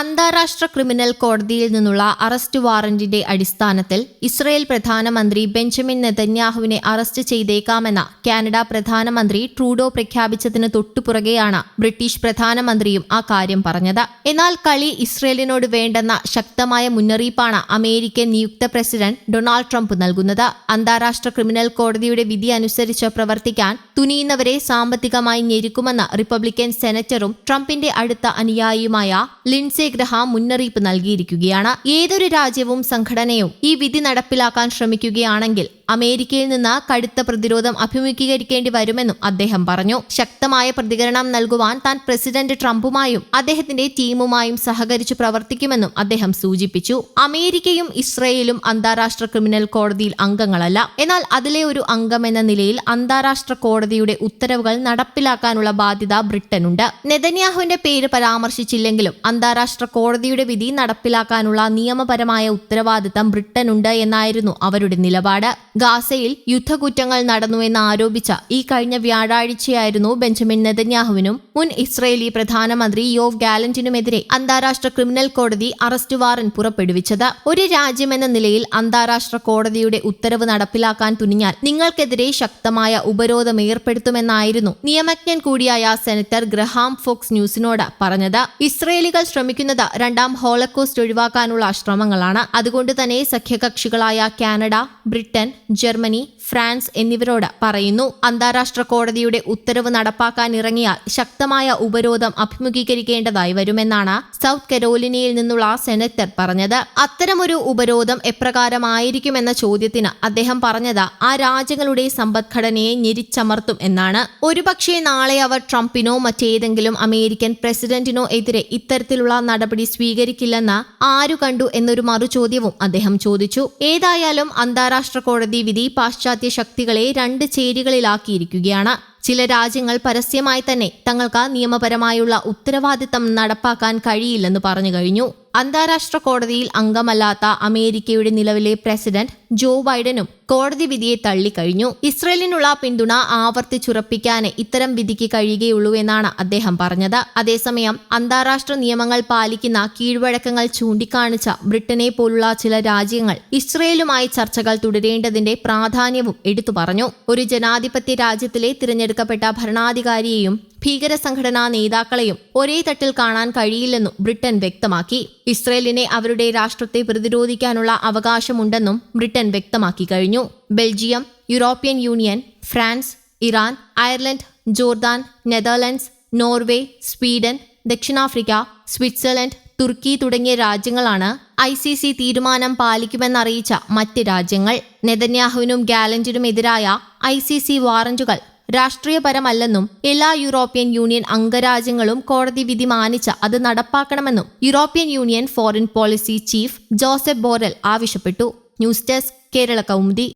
അന്താരാഷ്ട്ര ക്രിമിനൽ കോടതിയിൽ നിന്നുള്ള അറസ്റ്റ് വാറന്റിന്റെ അടിസ്ഥാനത്തിൽ ഇസ്രയേൽ പ്രധാനമന്ത്രി ബെഞ്ചമിൻ നെതന്യാഹുവിനെ അറസ്റ്റ് ചെയ്തേക്കാമെന്ന കാനഡ പ്രധാനമന്ത്രി ട്രൂഡോ പ്രഖ്യാപിച്ചതിന് തൊട്ടുപുറകെയാണ് ബ്രിട്ടീഷ് പ്രധാനമന്ത്രിയും ആ കാര്യം പറഞ്ഞത്. എന്നാൽ കളി ഇസ്രയേലിനോട് വേണ്ടെന്ന ശക്തമായ മുന്നറിയിപ്പാണ് അമേരിക്കൻ നിയുക്ത പ്രസിഡന്റ് ഡൊണാൾഡ് ട്രംപ് നൽകുന്നത്. അന്താരാഷ്ട്ര ക്രിമിനൽ കോടതിയുടെ വിധി അനുസരിച്ച് പ്രവർത്തിക്കാൻ തുനിയുന്നവരെ സാമ്പത്തികമായി ഞെരുക്കുമെന്ന് റിപ്പബ്ലിക്കൻ സെനറ്ററും ട്രംപിന്റെ അടുത്ത അനുയായിയുമായ ലിൻസെ ഗ്രഹാം മുന്നറിയിപ്പ് നൽകിയിരിക്കുകയാണ്. ഏതൊരു രാജ്യവും സംഘടനയും ഈ വിധി നടപ്പിലാക്കാൻ ശ്രമിക്കുകയാണെങ്കിൽ അമേരിക്കയിൽ നിന്ന് കടുത്ത പ്രതിരോധം അഭിമുഖീകരിക്കേണ്ടി വരുമെന്നും അദ്ദേഹം പറഞ്ഞു. ശക്തമായ പ്രതികരണം നൽകുവാൻ താൻ പ്രസിഡന്റ് ട്രംപുമായും അദ്ദേഹത്തിന്റെ ടീമുമായും സഹകരിച്ചു പ്രവർത്തിക്കുമെന്നും അദ്ദേഹം സൂചിപ്പിച്ചു. അമേരിക്കയും ഇസ്രയേലും അന്താരാഷ്ട്ര ക്രിമിനൽ കോടതിയിൽ അംഗങ്ങളല്ല. എന്നാൽ അതിലെ ഒരു അംഗമെന്ന നിലയിൽ അന്താരാഷ്ട്ര കോടതിയുടെ ഉത്തരവുകൾ നടപ്പിലാക്കാനുള്ള ബാധ്യത ബ്രിട്ടനുണ്ട്. നെതന്യാഹുവിന്റെ പേര് പരാമർശിച്ചില്ലെങ്കിലും അന്താരാഷ്ട്ര കോടതിയുടെ വിധി നടപ്പിലാക്കാനുള്ള നിയമപരമായ ഉത്തരവാദിത്തം ബ്രിട്ടനുണ്ട് എന്നായിരുന്നു അവരുടെ നിലപാട്. ഗാസയിൽ യുദ്ധകുറ്റങ്ങൾ നടന്നുവെന്ന് ആരോപിച്ച ഈ കഴിഞ്ഞ വ്യാഴാഴ്ചയായിരുന്നു ബെഞ്ചമിൻ നെതന്യാഹുവിനും മുൻ ഇസ്രയേലി പ്രധാനമന്ത്രി യോവ് ഗാലന്റിനുമെതിരെ അന്താരാഷ്ട്ര ക്രിമിനൽ കോടതി അറസ്റ്റ് വാറന്റ് പുറപ്പെടുവിച്ചത്. ഒരു രാജ്യമെന്ന നിലയിൽ അന്താരാഷ്ട്ര കോടതിയുടെ ഉത്തരവ് നടപ്പിലാക്കാൻ തുനിഞ്ഞാൽ നിങ്ങൾക്കെതിരെ ശക്തമായ ഉപരോധം ഏർപ്പെടുത്തുമെന്നായിരുന്നു നിയമജ്ഞൻ കൂടിയായ സെനറ്റർ ഗ്രഹാം ഫോക്സ് ന്യൂസിനോട് പറഞ്ഞത്. ഇസ്രയേലികൾ ശ്രമിക്കുന്നത് രണ്ടാം ഹോളക്കോസ്റ്റ് ഒഴിവാക്കാനുള്ള ശ്രമങ്ങളാണ്. അതുകൊണ്ട് തന്നെ സഖ്യകക്ഷികളായ കാനഡ ബ്രിട്ടൻ ജർമ്മനി ഫ്രാൻസ് എന്നിവരോട് പറയുന്നു അന്താരാഷ്ട്ര കോടതിയുടെ ഉത്തരവ് നടപ്പാക്കാൻ ഇറങ്ങിയാൽ ശക്തമായ ഉപരോധം അഭിമുഖീകരിക്കേണ്ടതായി വരുമെന്നാണ് സൗത്ത് കരോലിനയിൽ നിന്നുള്ള സെനറ്റർ പറഞ്ഞത്. അത്തരമൊരു ഉപരോധം എപ്രകാരമായിരിക്കുമെന്ന ചോദ്യത്തിന് അദ്ദേഹം പറഞ്ഞത് ആ രാജ്യങ്ങളുടെ സമ്പദ്ഘടനയെ ഞെരിച്ചമർത്തും എന്നാണ്. ഒരുപക്ഷെ നാളെ അവർ ട്രംപിനോ മറ്റേതെങ്കിലും അമേരിക്കൻ പ്രസിഡന്റിനോ എതിരെ ഇത്തരത്തിലുള്ള നടപടി സ്വീകരിക്കില്ലെന്ന് ആരു കണ്ടു എന്നൊരു മറുചോദ്യവും അദ്ദേഹം ചോദിച്ചു. ഏതായാലും അന്താരാഷ്ട്ര കോടതി വിധി പാശ്ചാത്യ ശക്തികളെ രണ്ട് ചേരികളിലാക്കിയിരിക്കുകയാണ്. ചില രാജ്യങ്ങൾ പരസ്യമായി തന്നെ തങ്ങൾക്ക് നിയമപരമായുള്ള ഉത്തരവാദിത്തം നടപ്പാക്കാൻ കഴിയില്ലെന്ന് പറഞ്ഞു കഴിഞ്ഞു. അന്താരാഷ്ട്ര കോടതിയിൽ അംഗമല്ലാത്ത അമേരിക്കയുടെ നിലവിലെ പ്രസിഡന്റ് ജോ ബൈഡനും കോടതി വിധിയെ തള്ളിക്കഴിഞ്ഞു. ഇസ്രയേലിനുള്ള പിന്തുണ ആവർത്തിച്ചുറപ്പിക്കാനേ ഇത്തരം വിധിക്ക് കഴിയുകയുള്ളൂ എന്നാണ് അദ്ദേഹം പറഞ്ഞത്. അതേസമയം അന്താരാഷ്ട്ര നിയമങ്ങൾ പാലിക്കുന്ന കീഴ്വഴക്കങ്ങൾ ചൂണ്ടിക്കാണിച്ച ബ്രിട്ടനെ പോലുള്ള ചില രാജ്യങ്ങൾ ഇസ്രയേലുമായി ചർച്ചകൾ തുടരേണ്ടതിന്റെ പ്രാധാന്യവും എടുത്തു പറഞ്ഞു. ഒരു ജനാധിപത്യ രാജ്യത്തിലെ തിരഞ്ഞെടുക്കപ്പെട്ട ഭരണാധികാരിയെയും ഭീകര സംഘടനാ നേതാക്കളെയും ഒരേ തട്ടിൽ കാണാൻ കഴിയില്ലെന്നും ബ്രിട്ടൻ വ്യക്തമാക്കി. ഇസ്രയേലിനെ അവരുടെ രാഷ്ട്രത്തെ പ്രതിരോധിക്കാനുള്ള അവകാശമുണ്ടെന്നും ബ്രിട്ടൻ വ്യക്തമാക്കി കഴിഞ്ഞു. Belgium European Union France Iran Ireland Jordan Netherlands Norway Sweden ദക്ഷിണാഫ്രിക്ക സ്വിറ്റ്സർലൻഡ് തുർക്കി തുടങ്ങിയ രാജ്യങ്ങളാണ് ഐ സി സി തീരുമാനം പാലിക്കുമെന്നറിയിച്ച മറ്റ് രാജ്യങ്ങൾ. നെതന്യാഹുവിനും ഗാലന്റിനും എതിരായ ഐ സി സി വാറന്റുകൾ രാഷ്ട്രീയപരമല്ലെന്നും എല്ലാ യൂറോപ്യൻ യൂണിയൻ അംഗരാജ്യങ്ങളും കോടതി വിധി മാനിച്ച് അത് നടപ്പാക്കണമെന്നും European Union foreign policy chief Joseph Borrell ആവശ്യപ്പെട്ടു. News desk Kerala Kaumudi.